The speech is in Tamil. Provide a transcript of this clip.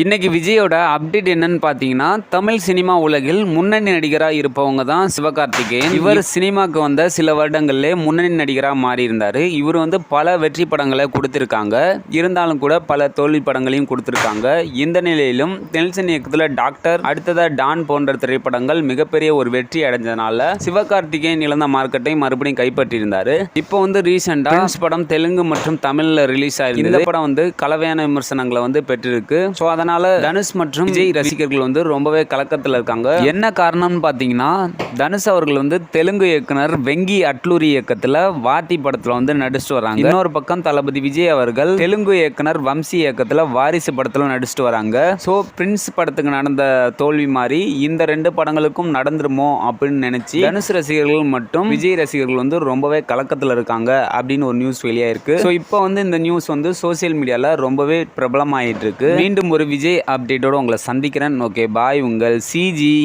இன்றைக்கி விஜயோட அப்டேட் என்னன்னு பார்த்தீங்கன்னா தமிழ் சினிமா உலகில் முன்னணி நடிகராக இருப்பவங்க தான் சிவகார்த்திகேயன். இவர் சினிமாவுக்கு வந்த சில வருடங்கள்லே முன்னணி நடிகராக மாறியிருந்தார். இவர் வந்து பல வெற்றி படங்களை கொடுத்துருக்காங்க. இருந்தாலும் கூட பல தோல்வி படங்களையும் கொடுத்துருக்காங்க. இந்த நிலையிலும் நெல்சன் இயக்கத்தில் டாக்டர் அடுத்ததாக டான் போன்ற திரைப்படங்கள் மிகப்பெரிய ஒரு வெற்றி அடைஞ்சதுனால சிவகார்த்திகேயன் இழந்த மார்க்கெட்டை மறுபடியும் கைப்பற்றியிருந்தார். இப்போ வந்து ரீசெண்டாக படம் தெலுங்கு மற்றும் தமிழில் ரிலீஸ் ஆயிருந்தது. இந்த படம் வந்து கலவையான விமர்சனங்களை வந்து பெற்றிருக்கு. ஸோ அதனால தனுஷ் மற்றும் விஜய் ரசிகர்கள் வந்து ரொம்பவே கலக்கத்தில் இருக்காங்க. என்ன காரணம்னு பார்த்தீங்கன்னா தனுஷ் அவர்கள் வந்து தெலுங்கு இயக்குனர் வெங்கி அட்லூரி இயக்கத்தில் வாத்தி படத்தில் வந்து நடிச்சுட்டு வராங்க. இன்னொரு பக்கம் தளபதி விஜய் அவர்கள் தெலுங்கு இயக்குனர் வம்சி இயக்கத்தில் வாரிசு படத்தில் நடிச்சுட்டு வராங்க. ஸோ பிரின்ஸ் படத்துக்கு நடந்த தோல்வி மாதிரி இந்த ரெண்டு படங்களுக்கும் நடந்துருமோ அப்படின்னு நினைச்சு தனுஷ் ரசிகர்கள் மற்றும் விஜய் ரசிகர்கள் வந்து ரொம்பவே கலக்கத்தில் இருக்காங்க அப்படின்னு ஒரு நியூஸ் வெளியாயிருக்கு. ஸோ இப்போ வந்து இந்த நியூஸ் வந்து சோஷியல் மீடியாவில் ரொம்பவே பிரபலமாயிட்டு இருக்கு. மீண்டும் ஒரு விஜய் அப்டேட்டோட உங்களை சந்திக்கிறேன். ஓகே பாய் உங்கள் சிஜி